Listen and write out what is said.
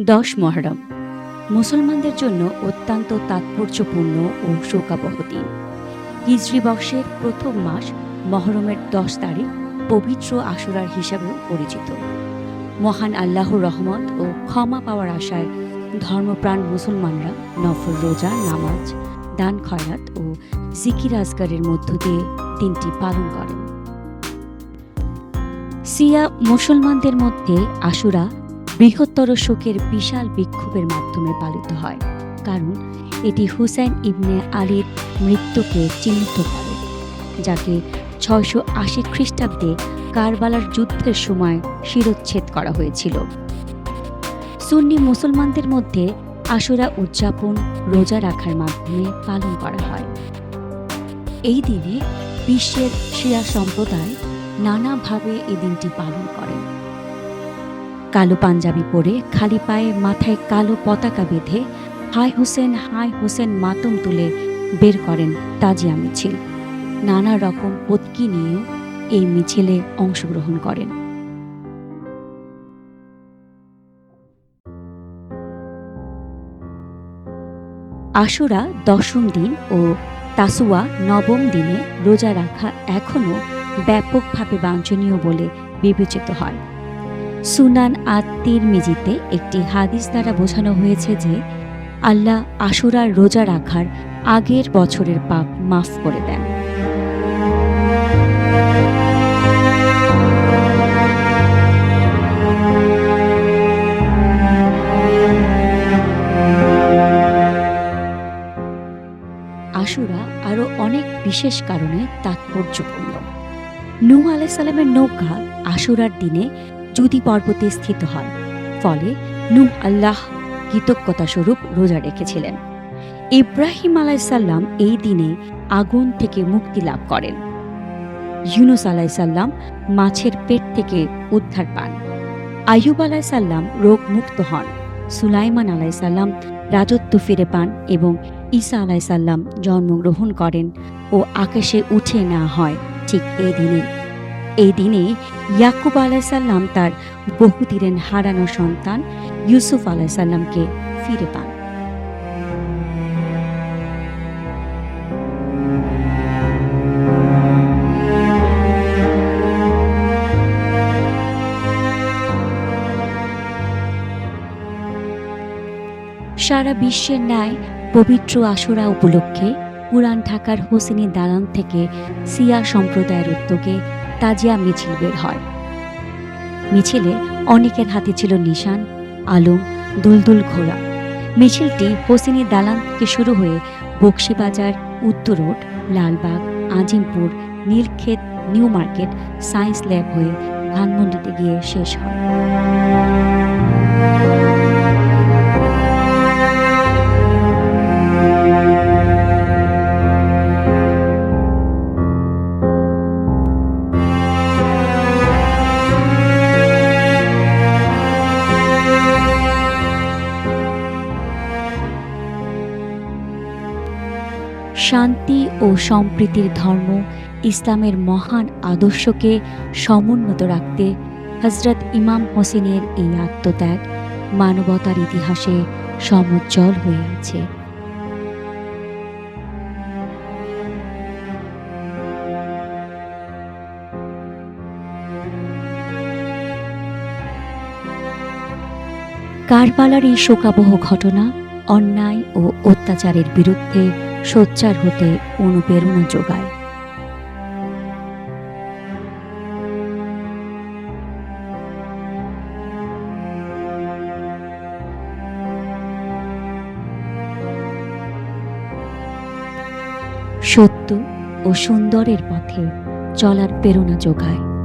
দশ মহরম। মুসলমানদের জন্য অত্যন্ত তাৎপর্যপূর্ণ ও শোকাবহ দিন। হিজরি বর্ষের প্রথম মাস মহরমের দশ তারিখ পবিত্র আশুরার হিসাবেও পরিচিত। মহান আল্লাহর রহমত ও ক্ষমা পাওয়ার আশায় ধর্মপ্রাণ মুসলমানরা নফল রোজা, নামাজ, দান খয়রাত ও জিকির আজগারের মধ্য দিয়ে দিনটি পালন করেন। সিয়া মুসলমানদের মধ্যে আশুরা বৃহত্তর শোকের বিশাল বিক্ষোভের মাধ্যমে পালিত হয়, কারণ এটি হুসেন ইবনে আলীর মৃত্যুকে চিহ্নিত করে, যাকে ছয়শো আশি খ্রিস্টাব্দে কারবালার যুদ্ধের সময় শিরোচ্ছেদ করা হয়েছিল। সুন্নি মুসলমানদের মধ্যে আশুরা উদযাপন রোজা রাখার মাধ্যমে পালন করা হয়। এই দিনে বিশ্বের শিয়া সম্প্রদায় নানাভাবে এই দিনটি পালন করেন কালো পাঞ্জাবি পরে খালি পায়ে মাথায় কালো পতাকা বেঁধে হাই হোসেন হাই হোসেন মাতম তুলে বের করেন তাজিয়া মিছিল। নানা রকম পতকি নিয়েও এই মিছিলে অংশগ্রহণ করেন। আশুরা দশম দিন ও তাসুয়া নবম দিনে রোজা রাখা এখনও ব্যাপকভাবে বাঞ্ছনীয় বলে বিবেচিত হয়। সুনান আত্মির মিজিতে একটি হাদিস দ্বারা বোঝানো হয়েছে যে আল্লাহ আশুরার রোজা রাখার আগের বছরের পাপ মাফ করে দেন। আশুরা আরও অনেক বিশেষ কারণে তাৎপর্যপূর্ণ। নূহ আলাইসাল্লামের নৌকা আশুরার দিনে জুদি পর্বতে স্থিত হয়। ফলে নূহ আল্লাহ কৃতজ্ঞতা স্বরূপ রোজা রেখেছিলেন। ইব্রাহিম আলাইসাল্লাম এই দিনে আগুন থেকে মুক্তি লাভ করেন। ইউনুস আলাইসাল্লাম মাছের পেট থেকে উদ্ধার পান। আয়ুব আলাইসাল্লাম রোগ মুক্ত হন। সুলাইমান আলাইসাল্লাম রাজত্ব ফিরে পান এবং ঈসা আলাইসাল্লাম জন্মগ্রহণ করেন ও আকাশে উঠে না হয় ঠিক এই দিনে এই দিনে ইয়াকুব আলাইসাল্লাম তার বহুদিনের হারানো সন্তান ইউসুফ আলাইসাল্লামকে ফিরে পান। সারা বিশ্বের ন্যায় পবিত্র আশুরা উপলক্ষে পুরান ঢাকার হোসেনি দালান থেকে সিয়া সম্প্রদায়ের উদ্যোগে তাজিয়া মিছিল বের হয়। মিছিলে অনেকের হাতে ছিল নিশান, আলম, দুলদুল ঘোড়া। মিছিলটি হোসেনি দালান থেকে শুরু হয়ে বক্সিবাজার, উত্তর road, Lalbagh, Azimpur, Nilkhet, new market, science lab হয়ে ধানমন্ডিতে গিয়ে শেষ হয়। শান্তি ও সম্প্রীতির ধর্ম ইসলামের মহান আদর্শকে সমুন্নত রাখতে হজরত ইমাম হোসেনের এই আত্মত্যাগ মানবতার ইতিহাসে সমুজ্জ্বল হয়ে আছে। কারবালার এই শোকাবহ ঘটনা অন্যায় ও অত্যাচারের বিরুদ্ধে সোচ্চার হতে অনুপ্রেরণা যোগায়। সত্য ও সুন্দরের পথে চলার প্রেরণা যোগায়।